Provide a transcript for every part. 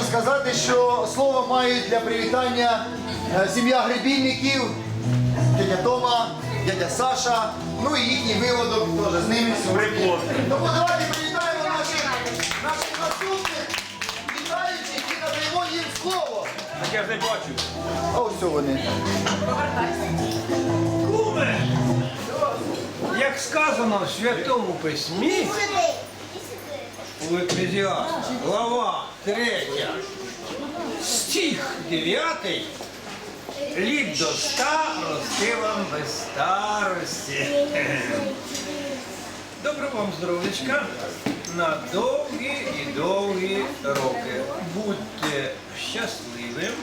хочу сказати, що слово мають для привітання е, сім'я Гребінників, дядя Тома, дядя Саша, ну і їхній виводок теж з ними сьогодні. Тому давайте привітаємо наших, наших наступних вітаючих і надаємо їм слово. Так я ж не бачу. А ось вони. Куме, як сказано в Святому Письмі, у Еклезіаста, глава 3, стих 9, літ до ста рости вам без старості. Доброго вам здоров'ячка на довгі і довгі роки. Будьте щасливим,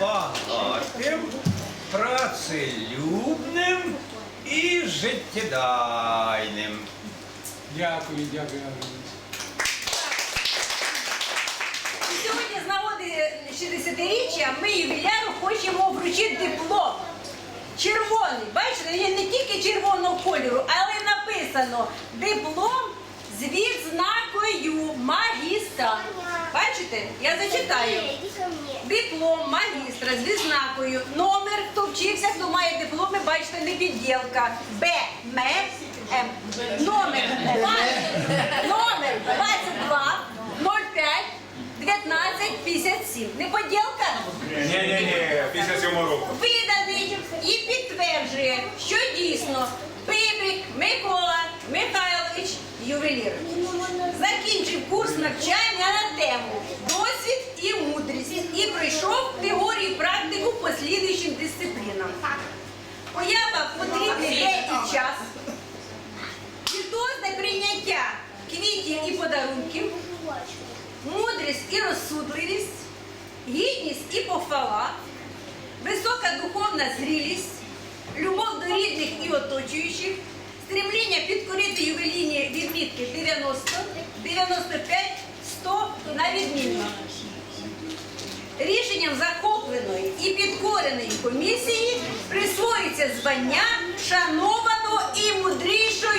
багатим, працелюбним і життєдайним. Дякую, дякую. Ангеліна. І Сьогодні з нагоди 60-річчя ми ювіляру хочемо вручити диплом. Червоний. Бачите, він не тільки червоного кольору, але написано диплом з відзнакою магістра. Бачите? Я зачитаю. Диплом магістра з відзнакою. Номер, хто вчився, хто має дипломи, бачите, не підділка. Б, М, М. Номер, номер 22 05 19 57. Не поділка? Ні-ні-ні, після цього року. Виданий і підтверджує, що дійсно Пибик Микола Михайлович ювелір закінчив курс навчання на тему досвід і мудрість і пройшов теорію і практику по слідуючим дисциплінам. Поява потрібний деякий час, віртуозне прийняття квітів і подарунків, мудрість і розсудливість, гідність і похвала, висока духовна зрілість, любов до рідних і оточуючих, стремління підкорити ювелійні відмітки 90, 95, 100 на відмінно. Рішенням захопленої і підкореної комісії присвоюється звання шанованого і мудрішого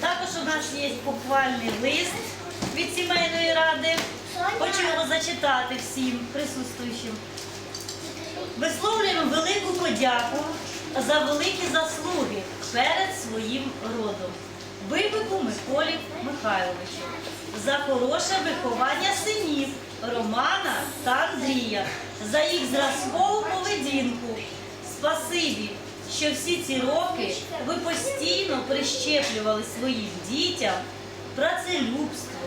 Також у нас є похвальний лист від сімейної ради. Хочу його зачитати всім присутствуючим. Висловлюємо велику подяку за великі заслуги перед своїм родом. Вибику Миколі Михайловичу за хороше виховання синів Романа та Андрія, за їх зразкову поведінку. Спасибі, що всі ці роки ви постійно прищеплювали своїм дітям працелюбство,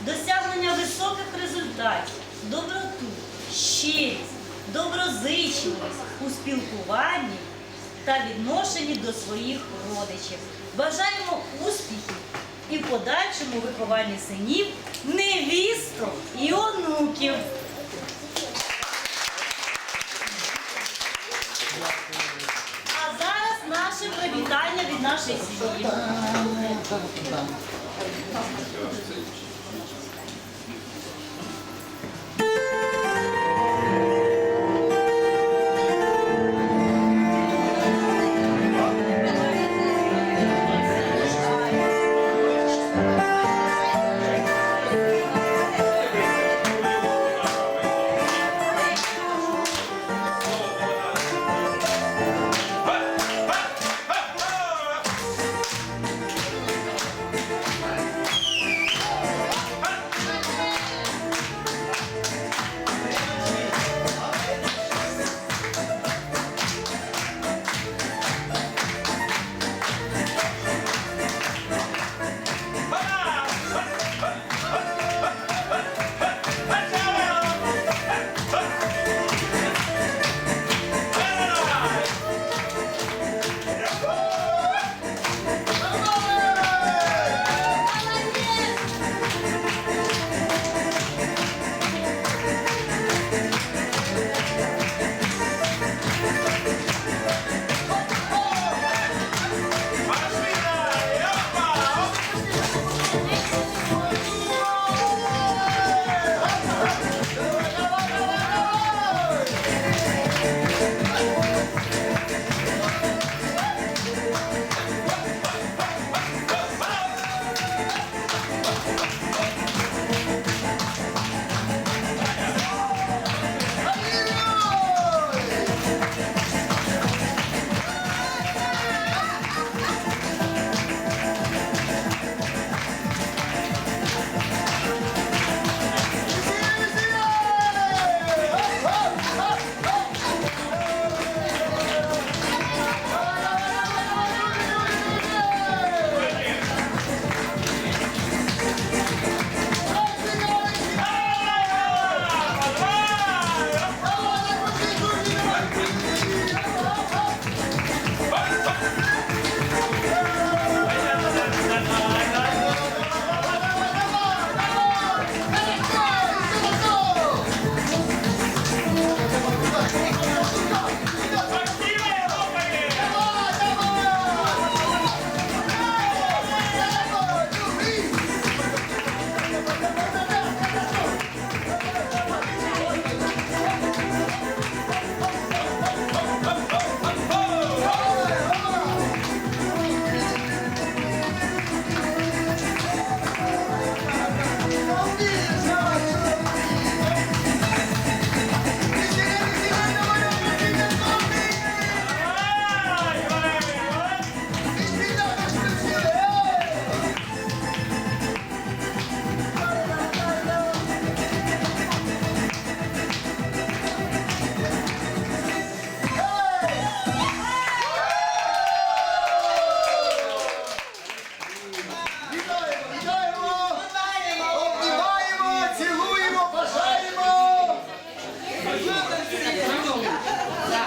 досягнення високих результатів, доброту, щирість, доброзичливість у спілкуванні та відношенні до своїх родичів. Бажаємо успіхів і в подальшому вихованні синів, невісток і онуків. Від сім'ї.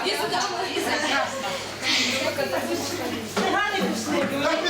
Прекрасно. Цигани пішли.